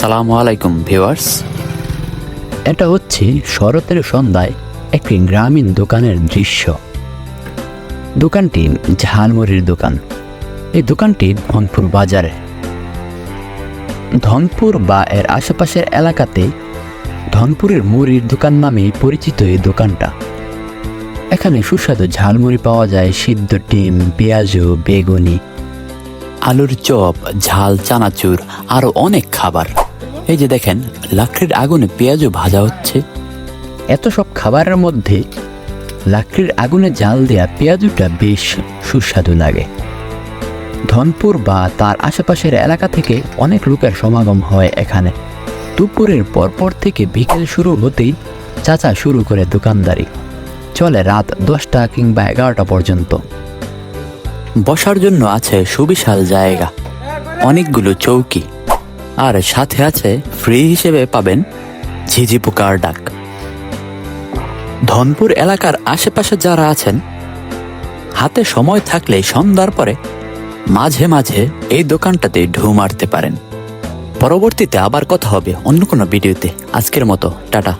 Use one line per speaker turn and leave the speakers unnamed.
আসসালামু আলাইকুম, ভিউয়ার্স।
এটা হচ্ছে শরতের সন্ধ্যায় একটি গ্রামীণ দোকানের দৃশ্য। দোকানটি ঝালমুড়ির দোকান। এই দোকানটি ধনপুর বাজারে। ধনপুর বা এর আশেপাশের এলাকাতে ধনপুরের মুড়ির দোকান নামেই পরিচিত এই দোকানটা। এখানে সুস্বাদু ঝালমুড়ি পাওয়া যায়, সিদ্ধ ডিম, পেঁয়াজু, বেগুনি,
আলুর চপ, ঝাল, চানাচুর, আরও অনেক খাবার। এই যে দেখেন লাকড়ির আগুনে পেঁয়াজও ভাজা হচ্ছে।
এত সব খাবারের মধ্যে লাকড়ির আগুনে জাল দেয়া পেঁয়াজুটা বেশ সুস্বাদু লাগে। ধনপুর বা তার আশেপাশের এলাকা থেকে অনেক লোকের সমাগম হয় এখানে। দুপুরের পরপর থেকে বিকেল শুরু হতেই চাচা শুরু করে দোকানদারি। চলে রাত দশটা কিংবা এগারোটা পর্যন্ত।
বসার জন্য আছে সুবিশাল জায়গা। অনেকগুলো চৌকি। আর সাথে আছে ফ্রি হিসেবে পাবেন ঝিঝি পোকার ডাক। ধনপুর এলাকার আশেপাশে যারা আছেন, হাতে সময় থাকলে সন্ধ্যার পরে মাঝে মাঝে এই দোকানটাতে ঢু মারতে পারেন। পরবর্তীতে আবার কথা হবে অন্য কোনো ভিডিওতে। আজকের মতো, টাটা।